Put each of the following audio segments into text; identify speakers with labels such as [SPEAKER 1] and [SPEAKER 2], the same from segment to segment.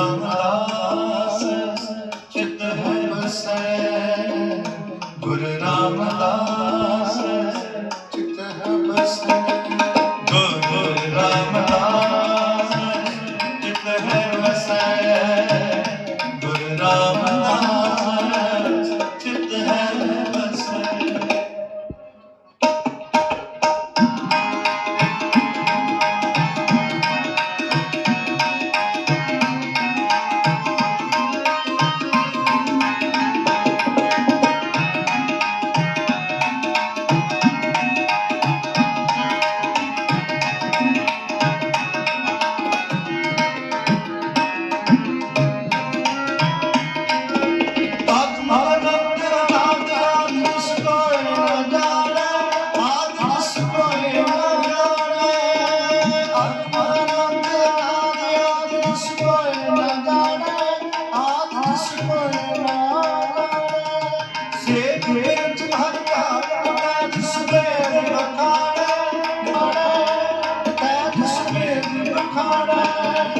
[SPEAKER 1] ਨਾਮ ਆਸ ਚਿਤ ਹੈ ਵਸੈ। ਗੁਰ ਨਾਮ ਆਸ Baba.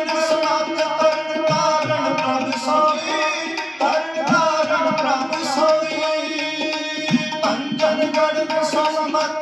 [SPEAKER 1] I'm not.